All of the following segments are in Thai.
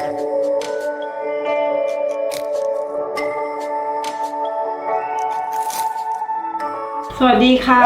สวัสดีค่ะ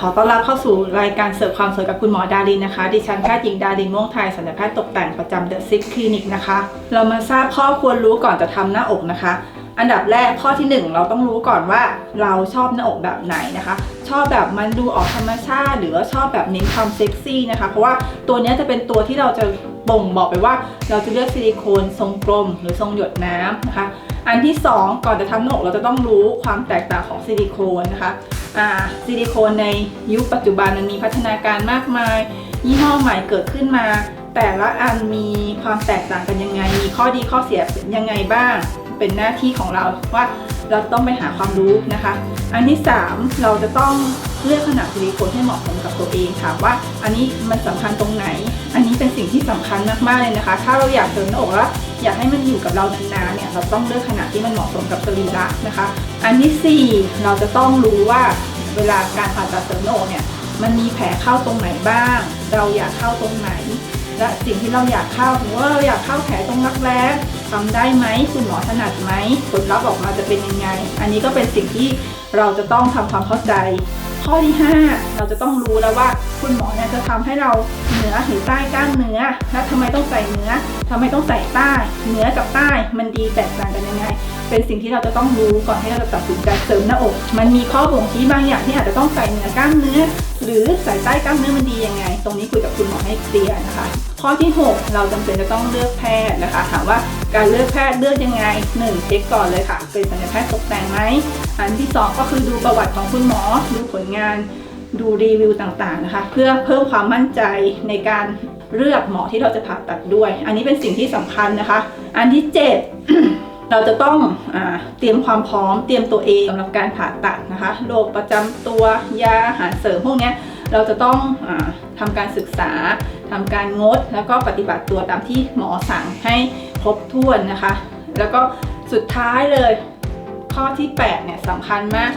ขอต้อนรับเข้าสู่รายการเสิร์ฟความสวยกับคุณหมอดารินนะคะ ดิฉันแพทย์หญิงดารินม่วงไทยศัลยแพทย์ตกแต่งประจำเดอะซิกคลินิกนะคะ เรามาทราบข้อควรรู้ก่อนจะทำหน้าอกนะคะ อันดับแรกข้อที่ 1 เราต้องรู้ก่อนว่าเราชอบหน้าอกแบบไหนนะคะ ชอบแบบมันดูออกธรรมชาติ หรือว่าชอบแบบเน้นความเซ็กซี่นะคะ เพราะว่าตัวนี้จะเป็นตัวที่เราจะบ่งบอกไปว่า เราจะเลือกซิลิโคนทรงกลม หรือทรงหยดน้ำนะคะ อันที่ 2 ก่อนจะทำหน้าอกเราจะต้องรู้ความแตกต่างของซิลิโคนนะคะซิลิโคนในยุคปัจจุบันมันมีพัฒนาการมากมาย ยี่ห้อใหม่เกิดขึ้นมา แต่ละอันมีความแตกต่างกันยังไง มีข้อดีข้อเสียยังไงบ้าง เป็นหน้าที่ของเราว่าเราต้องไปหาความรู้นะคะ อันที่ 3 เราจะต้องเลือกขนาดซิลิโคนให้เหมาะสมกับตัวเองค่ะว่าอันนี้มันสำคัญตรงไหน อันนี้เป็นสิ่งที่สำคัญมากๆเลยนะคะ ถ้าเราอยากเสริมหน้าอกแล้วอยากให้มันอยู่กับเรานานๆเนี่ยเราต้องเลือกขนาดที่มันเหมาะสมกับสรีระนะคะ อันที่ 4 เราจะต้องรู้ว่าเวลาการผ่าตัดเสริมหน้าอกเนี่ยมันมีแผลเข้าตรงไหนบ้าง เราอยากเข้าตรงไหน และสิ่งที่เราอยากเข้าสมมติว่าเราอยากเข้าแผลตรงรักแร้ ทำได้ไหมคุณหมอถนัดไหมผลลัพธ์ออกมาจะเป็นยังไง อันนี้ก็เป็นสิ่งที่เราจะต้องทำความเข้าใจ ข้อที่ 5 เราจะต้องรู้แล้วว่าคุณหมอเนี่ยจะทำให้เราเหนือหรือใต้กล้ามเนื้อและทำไมต้องใส่เหนือทำไมต้องใส่ใต้เหนือกับใต้มันดีแตกต่างกันยังไงเป็นสิ่งที่เราจะต้องรู้ก่อนที่เราจะตัดสินใจเสริมหน้าอก มันมีข้อบ่งชี้บางอย่างที่อาจจะต้องใส่เหนือกล้ามเนื้อ หรือใส่ใต้กล้ามเนื้อมันดียังไง ตรงนี้คุยกับคุณหมอให้เคลียร์นะคะ ข้อที่ 6 เราจำเป็นจะต้องเลือกแพทย์นะคะถามว่า การเลือกแพทย์เลือกยังไง 1. เช็คก่อนเลยค่ะ เป็นศัลยแพทย์ตกแต่งไหมอันที่2ก็คือดูประวัติของคุณหมอ ดูผลงาน ดูรีวิวต่างๆนะคะ เพื่อเพิ่มความมั่นใจในการเลือกหมอที่เราจะผ่าตัดด้วย อันนี้เป็นสิ่งที่สำคัญนะคะ อันที่ 7เราจะต้องอเตรียมความพร้อมเตรียมตัวเองสำหรับการผ่าตัดนะคะโรคประจำตัวยาอาหารเสริมพวกนี้เราจะต้องอาทำการศึกษาทำการงด แล้วก็ปฏิบัติตัวตามที่หมอสั่งให้ รบถ้วนนะคะ แล้วก็สุดท้ายเลย ข้อที่8เนี่ยสำคัญมาก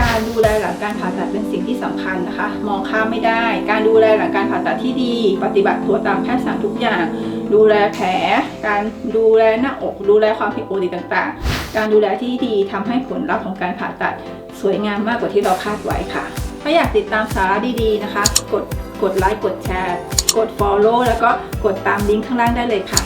การดูแลหลังการผ่าตัดเป็นสิ่งที่สำคัญนะคะ มองข้ามไม่ได้ การดูแลหลังการผ่าตัดที่ดี ปฏิบัติตัวตามแพทย์สั่งทุกอย่าง ดูแลแผล การดูแลหน้าอก ดูแลความผิดปกติต่างๆ การดูแลที่ดีทำให้ผลลัพธ์ของการผ่าตัดสวยงามมากกว่าที่เราคาดไว้ค่ะ ถ้าอยากติดตามสาระดีๆนะคะ กดกดไลค์กดแชร์ กด follow แล้วก็กดตามลิงก์ข้างล่างได้เลยค่ะ